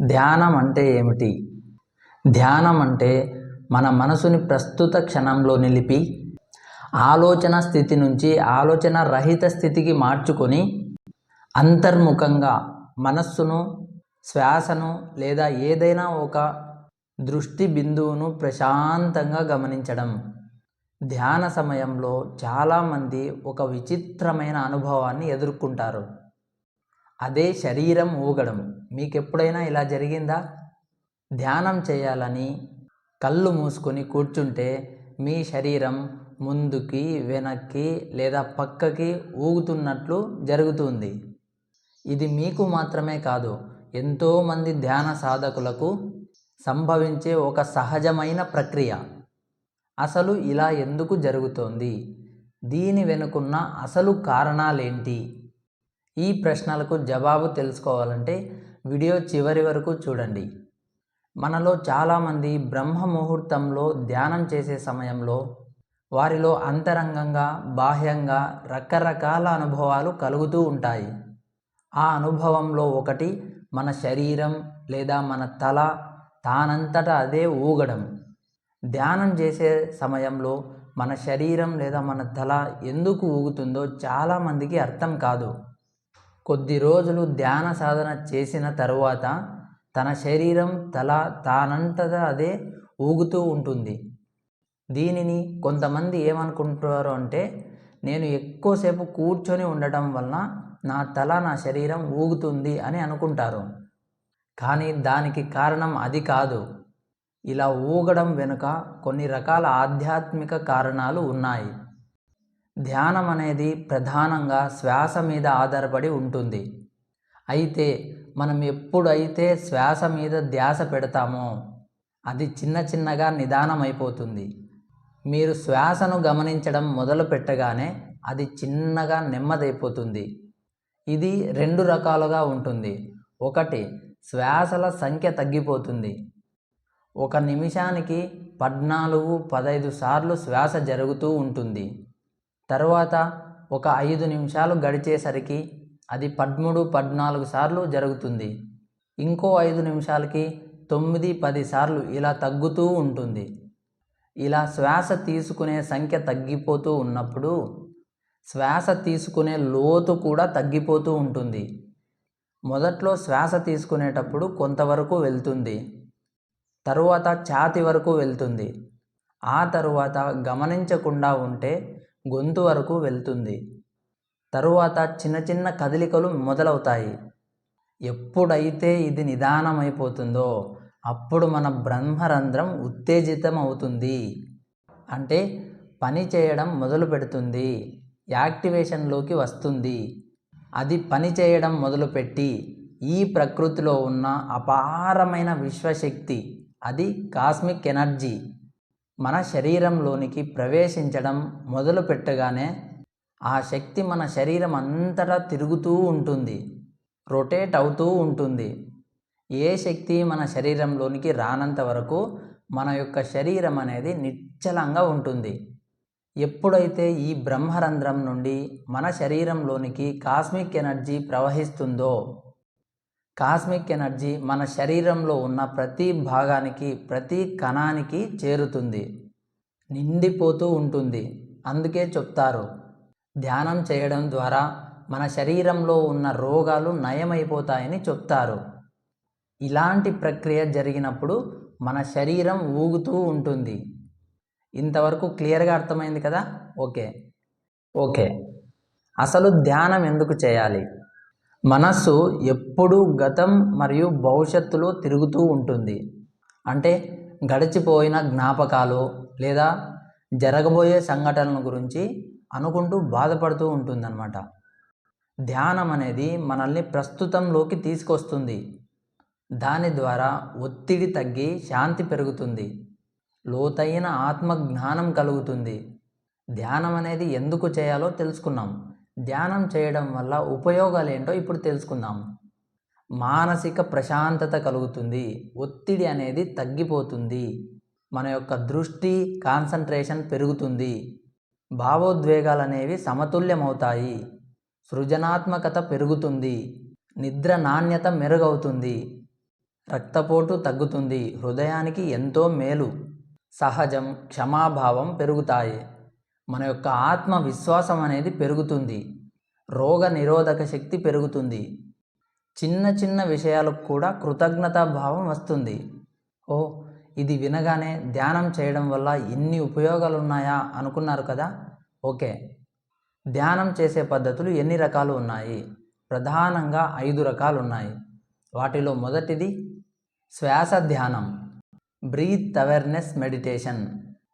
ధ్యానం అంటే ఏమిటి? ధ్యానం అంటే మన మనసుని ప్రస్తుత క్షణంలో నిలిపి ఆలోచన స్థితి నుంచి ఆలోచన రహిత స్థితికి మార్చుకొని అంతర్ముఖంగా మనస్సును శ్వాసను లేదా ఏదైనా ఒక దృష్టి బిందువును ప్రశాంతంగా గమనించడం. ధ్యాన సమయంలో చాలామంది ఒక విచిత్రమైన అనుభవాన్ని ఎదుర్కొంటారు. అదే శరీరం ఊగడం మీకు ఎప్పుడైనా ఇలా జరిగిందా? ధ్యానం చేయాలని కళ్ళు మూసుకొని కూర్చుంటే మీ శరీరం ముందుకి వెనక్కి లేదా పక్కకి ఊగుతున్నట్లు జరుగుతుంది. ఇది మీకు మాత్రమే కాదు ఎంతోమంది ధ్యాన సాధకులకు సంభవించే ఒక సహజమైన ప్రక్రియ. అసలు ఇలా ఎందుకు జరుగుతోంది? దీని వెనుకున్న అసలు కారణాలేంటి? ఈ ప్రశ్నలకు జవాబు తెలుసుకోవాలంటే వీడియో చివరి వరకు చూడండి. మనలో చాలామంది బ్రహ్మ ముహూర్తంలో ధ్యానం చేసే సమయంలో వారిలో అంతరంగంగా బాహ్యంగా రకరకాల అనుభవాలు కలుగుతూ ఉంటాయి. ఆ అనుభవంలో ఒకటి మన శరీరం లేదా మన తల తానంతట అదే ఊగడం. ధ్యానం చేసే సమయంలో మన శరీరం లేదా మన తల ఎందుకు ఊగుతుందో చాలామందికి అర్థం కాదు. కొద్ది రోజులు ధ్యాన సాధన చేసిన తరువాత తన శరీరం తల తానంతటా అదే ఊగుతూ ఉంటుంది. దీనిని కొంతమంది ఏమనుకుంటారు అంటే నేను ఎక్కువసేపు కూర్చొని ఉండటం వలన నా తల నా శరీరం ఊగుతుంది అని అనుకుంటారు. కానీ దానికి కారణం అది కాదు. ఇలా ఊగడం వెనుక కొన్ని రకాల ఆధ్యాత్మిక కారణాలు ఉన్నాయి. ధ్యానం అనేది ప్రధానంగా శ్వాస మీద ఆధారపడి ఉంటుంది. అయితే మనం ఎప్పుడైతే శ్వాస మీద ధ్యాస పెడతామో అది చిన్న చిన్నగా నిదానం అయిపోతుంది మీరు శ్వాసను గమనించడం మొదలు పెట్టగానే అది చిన్నగా నెమ్మదైపోతుంది. ఇది రెండు రకాలుగా ఉంటుంది. ఒకటి శ్వాసల సంఖ్య తగ్గిపోతుంది. ఒక నిమిషానికి పద్నాలుగు పదైదు సార్లు శ్వాస జరుగుతూ ఉంటుంది. తర్వాత ఒక ఐదు నిమిషాలు గడిచేసరికి అది పదమూడు పద్నాలుగు సార్లు జరుగుతుంది. ఇంకో ఐదు నిమిషాలకి తొమ్మిది పది సార్లు ఇలా తగ్గుతూ ఉంటుంది. ఇలా శ్వాస తీసుకునే సంఖ్య తగ్గిపోతూ ఉన్నప్పుడు శ్వాస తీసుకునే లోతు కూడా తగ్గిపోతూ ఉంటుంది. మొదట్లో శ్వాస తీసుకునేటప్పుడు కొంతవరకు వెళ్తుంది. తరువాత ఛాతి వరకు వెళ్తుంది. ఆ తరువాత గమనించకుండా ఉంటే గొంతు వరకు వెళ్తుంది. తరువాత చిన్న చిన్న కదలికలు మొదలవుతాయి. ఎప్పుడైతే ఇది నిదానమైపోతుందో అప్పుడు మన బ్రహ్మరంధ్రం ఉత్తేజితం అవుతుంది అంటే పని చేయడం మొదలు పెడుతుంది. యాక్టివేషన్లోకి వస్తుంది. అది పని చేయడం మొదలుపెట్టి ఈ ప్రకృతిలో ఉన్న అపారమైన విశ్వశక్తి అది కాస్మిక్ ఎనర్జీ. మన శరీరంలోనికి ప్రవేశించడం మొదలు పెట్టగానే ఆ శక్తి మన శరీరం అంతటా తిరుగుతూ ఉంటుంది రొటేట్ అవుతూ ఉంటుంది. ఏ శక్తి మన శరీరంలోనికి రానంత వరకు మన యొక్క శరీరం అనేది నిశ్చలంగా ఉంటుంది. ఎప్పుడైతే ఈ బ్రహ్మరంధ్రం నుండి మన శరీరంలోనికి కాస్మిక్ ఎనర్జీ ప్రవహిస్తుందో కాస్మిక్ ఎనర్జీ మన శరీరంలో ఉన్న ప్రతి భాగానికి ప్రతి కణానికి చేరుతుంది. నిండిపోతూ ఉంటుంది. అందుకే చెప్తారు. ధ్యానం చేయడం ద్వారా మన శరీరంలో ఉన్న రోగాలు నయమైపోతాయని చెప్తారు. ఇలాంటి ప్రక్రియ జరిగినప్పుడు మన శరీరం ఊగుతూ ఉంటుంది. ఇంతవరకు క్లియర్గా అర్థమైంది కదా? ఓకే. ఓకే. అసలు ధ్యానం ఎందుకు చేయాలి? మనస్సు ఎప్పుడూ గతం మరియు భవిష్యత్తులో తిరుగుతూ ఉంటుంది. అంటే గడిచిపోయిన జ్ఞాపకాలు లేదా జరగబోయే సంఘటనల గురించి అనుకుంటూ బాధపడుతూ ఉంటుందన్నమాట. ధ్యానం అనేది మనల్ని ప్రస్తుతంలోకి తీసుకొస్తుంది. దాని ద్వారా ఒత్తిడి తగ్గి శాంతి పెరుగుతుంది. లోతైన ఆత్మ జ్ఞానం కలుగుతుంది. ధ్యానం అనేది ఎందుకు చేయాలో తెలుసుకున్నాం. ధ్యానం చేయడం వల్ల ఉపయోగాలు ఏంటో ఇప్పుడు తెలుసుకుందాం. మానసిక ప్రశాంతత కలుగుతుంది. ఒత్తిడి అనేది తగ్గిపోతుంది. మన యొక్క దృష్టి కాన్సన్ట్రేషన్ పెరుగుతుంది. భావోద్వేగాలు అనేవి సమతుల్యమవుతాయి. సృజనాత్మకత పెరుగుతుంది. నిద్ర నాణ్యత మెరుగవుతుంది. రక్తపోటు తగ్గుతుంది. హృదయానికి ఎంతో మేలు. సహజం క్షమాభావం పెరుగుతాయి. మన యొక్క ఆత్మవిశ్వాసం అనేది పెరుగుతుంది. రోగ నిరోధక శక్తి పెరుగుతుంది. చిన్న చిన్న విషయాలకు కూడా కృతజ్ఞతా భావం వస్తుంది. ఓ ఇది వినగానే ధ్యానం చేయడం వల్ల ఎన్ని ఉపయోగాలు ఉన్నాయా అనుకున్నారు కదా? ఓకే. ధ్యానం చేసే పద్ధతులు ఎన్ని రకాలు ఉన్నాయి? ప్రధానంగా ఐదు రకాలు ఉన్నాయి. వాటిలో మొదటిది శ్వాస ధ్యానం బ్రీత్ అవేర్నెస్ మెడిటేషన్.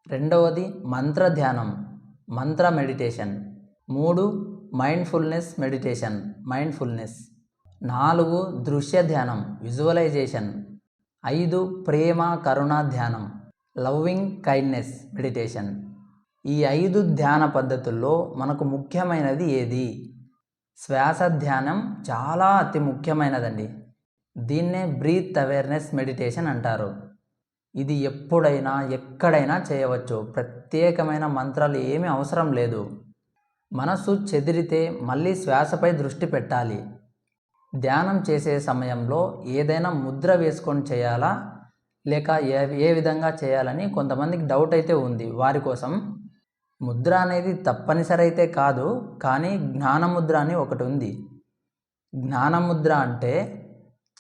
రెండవది మంత్ర ధ్యానం మంత్ర మెడిటేషన్. మూడు మైండ్ఫుల్నెస్ మెడిటేషన్. మైండ్ఫుల్నెస్. నాలుగు దృశ్య ధ్యానం. విజువలైజేషన్. ఐదు ప్రేమ కరుణ ధ్యానం. Loving kindness meditation. ఈ ఐదు ధ్యాన పద్ధతుల్లో మనకు ముఖ్యమైనది ఏది? శ్వాస ధ్యానం చాలా అతి ముఖ్యమైనదండి. దీన్నే బ్రీత్ అవేర్నెస్ మెడిటేషన్ అంటారు. ఇది ఎప్పుడైనా ఎక్కడైనా చేయవచ్చు. ప్రత్యేకమైన మంత్రాలు ఏమీ అవసరం లేదు. మనస్సు చెదిరితే మళ్ళీ శ్వాసపై దృష్టి పెట్టాలి. ధ్యానం చేసే సమయంలో ఏదైనా ముద్ర వేసుకొని చేయాలా? లేక ఏ ఏ విధంగా చేయాలని కొంతమందికి డౌట్ అయితే ఉంది. వారి కోసం ముద్ర అనేది తప్పనిసరి అయితే కాదు కానీ జ్ఞానముద్ర అని ఒకటి ఉంది. జ్ఞానముద్ర అంటే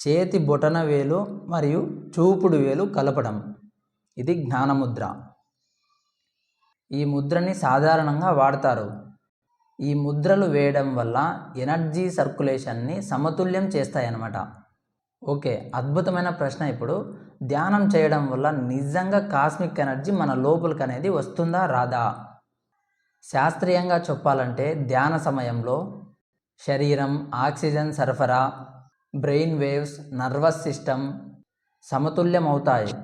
చేతి బొటన వేలు మరియు చూపుడు వేలు కలపడం. ఇది జ్ఞానముద్ర. ఈ ముద్రని సాధారణంగా వాడతారు. ఈ ముద్రలు వేయడం వల్ల ఎనర్జీ సర్క్యులేషన్ని సమతుల్యం చేస్తాయన్నమాట. ఓకే అద్భుతమైన ప్రశ్న ఇప్పుడు. ధ్యానం చేయడం వల్ల నిజంగా కాస్మిక్ ఎనర్జీ మన లోపలికి అనేది వస్తుందా రాదా? శాస్త్రీయంగా చెప్పాలంటే ధ్యాన సమయంలో శరీరం ఆక్సిజన్ సరఫరా బ్రెయిన్ వేవ్స్ నర్వస్ సిస్టమ్ సమతుల్యం అవుతాయి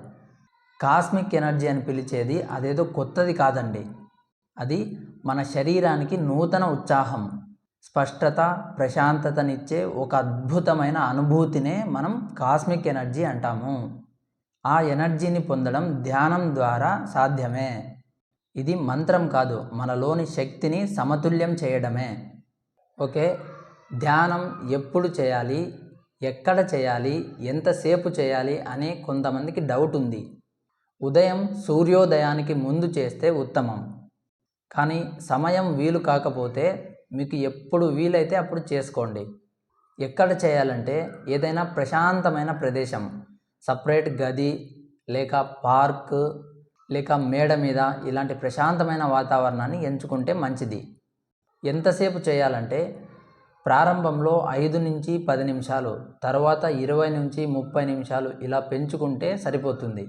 కాస్మిక్ ఎనర్జీ అని పిలిచేది అదేదో కొత్తది కాదండి. అది మన శరీరానికి నూతన ఉత్సాహం స్పష్టత ప్రశాంతతనిచ్చే ఒక అద్భుతమైన అనుభూతినే మనం కాస్మిక్ ఎనర్జీ అంటాము. ఆ ఎనర్జీని పొందడం ధ్యానం ద్వారా సాధ్యమే. ఇది మంత్రం కాదు మనలోని శక్తిని సమతుల్యం చేయడమే. ఓకే ధ్యానం ఎప్పుడు చేయాలి? ఎక్కడ చేయాలి? ఎంతసేపు చేయాలి? అనే కొంతమందికి డౌట్ ఉంది. ఉదయం సూర్యోదయానికి ముందు చేస్తే ఉత్తమం. కానీ సమయం వీలు కాకపోతే మీకు ఎప్పుడు వీలైతే అప్పుడు చేసుకోండి. ఎక్కడ చేయాలంటే ఏదైనా ప్రశాంతమైన ప్రదేశం. సపరేట్ గది లేక పార్క్ లేక మేడ మీద ఇలాంటి ప్రశాంతమైన వాతావరణాన్ని ఎంచుకుంటే మంచిది. ఎంతసేపు చేయాలంటే ప్రారంభంలో ఐదు నుంచి పది నిమిషాలు తర్వాత ఇరవై నుంచి ముప్పై నిమిషాలు ఇలా పెంచుకుంటే సరిపోతుంది.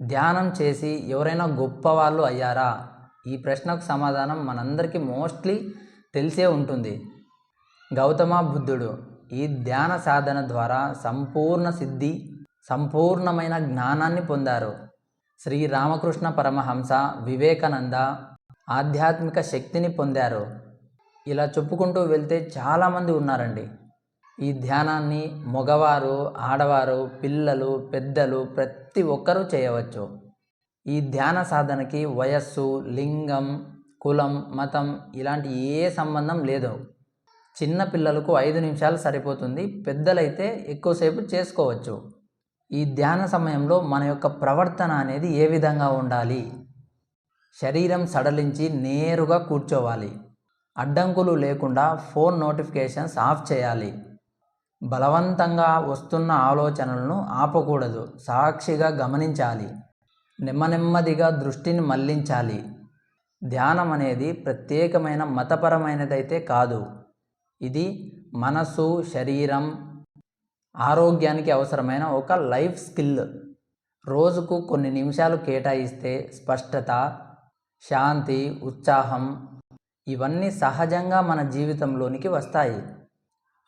ధ్యానం చేసి ఎవరైనా గొప్పవాళ్ళు అయ్యారా? ఈ ప్రశ్నకు సమాధానం మనందరికీ మోస్ట్లీ తెలిసే ఉంటుంది. గౌతమ బుద్ధుడు ఈ ధ్యాన సాధన ద్వారా సంపూర్ణ సిద్ధి సంపూర్ణమైన జ్ఞానాన్ని పొందారు. శ్రీ రామకృష్ణ పరమహంస వివేకానంద ఆధ్యాత్మిక శక్తిని పొందారు. ఇలా చెప్పుకుంటూ వెళ్తే చాలామంది ఉన్నారండి. ఈ ధ్యానాన్ని మగవారు ఆడవారు పిల్లలు పెద్దలు ప్రతి ఒక్కరూ చేయవచ్చు. ఈ ధ్యాన సాధనకి వయస్సు లింగం కులం మతం ఇలాంటి ఏ సంబంధం లేదు. చిన్న పిల్లలకు ఐదు నిమిషాలు సరిపోతుంది. పెద్దలైతే ఎక్కువసేపు చేసుకోవచ్చు. ఈ ధ్యాన సమయంలో మన యొక్క ప్రవర్తన అనేది ఏ విధంగా ఉండాలి? శరీరం సడలించి నేరుగా కూర్చోవాలి. అడ్డంకులు లేకుండా ఫోన్ నోటిఫికేషన్స్ ఆఫ్ చేయాలి. బలవంతంగా వస్తున్న ఆలోచనలను ఆపకూడదు. సాక్షిగా గమనించాలి. నెమ్మనెమ్మదిగా దృష్టిని మళ్ళించాలి. ధ్యానం అనేది ప్రత్యేకమైన మతపరమైనదైతే కాదు. ఇది మనసు శరీరం ఆరోగ్యానికి అవసరమైన ఒక లైఫ్ స్కిల్. రోజుకు కొన్ని నిమిషాలు కేటాయిస్తే స్పష్టత శాంతి ఉత్సాహం ఇవన్నీ సహజంగా మన జీవితంలోనికి వస్తాయి.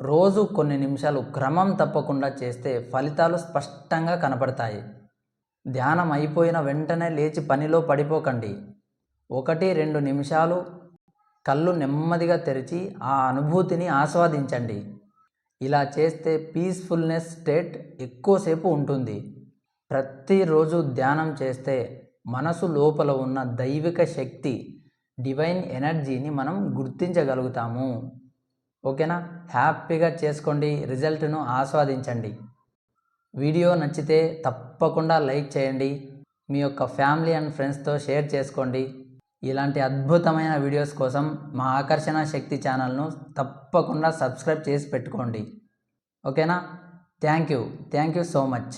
రోజు కొన్ని నిమిషాలు క్రమం తప్పకుండా చేస్తే ఫలితాలు స్పష్టంగా కనపడతాయి. ధ్యానం అయిపోయిన వెంటనే లేచి పనిలో పడిపోకండి. ఒకటి రెండు నిమిషాలు కళ్ళు నెమ్మదిగా తెరిచి ఆ అనుభూతిని ఆస్వాదించండి. ఇలా చేస్తే పీస్ఫుల్నెస్ స్టేట్ ఎక్కువసేపు ఉంటుంది. ప్రతిరోజు ధ్యానం చేస్తే మనసు లోపల ఉన్న దైవిక శక్తి డివైన్ ఎనర్జీని మనం గుర్తించగలుగుతాము. ఓకేనా? హ్యాపీగా చేసుకోండి. రిజల్ట్ను ఆస్వాదించండి. వీడియో నచ్చితే తప్పకుండా లైక్ చేయండి. మీ యొక్క ఫ్యామిలీ అండ్ ఫ్రెండ్స్తో షేర్ చేసుకోండి. ఇలాంటి అద్భుతమైన వీడియోస్ కోసం మా ఆకర్షణ శక్తి ఛానల్ను తప్పకుండా సబ్స్క్రైబ్ చేసి పెట్టుకోండి. ఓకేనా? Thank you. Thank you so much.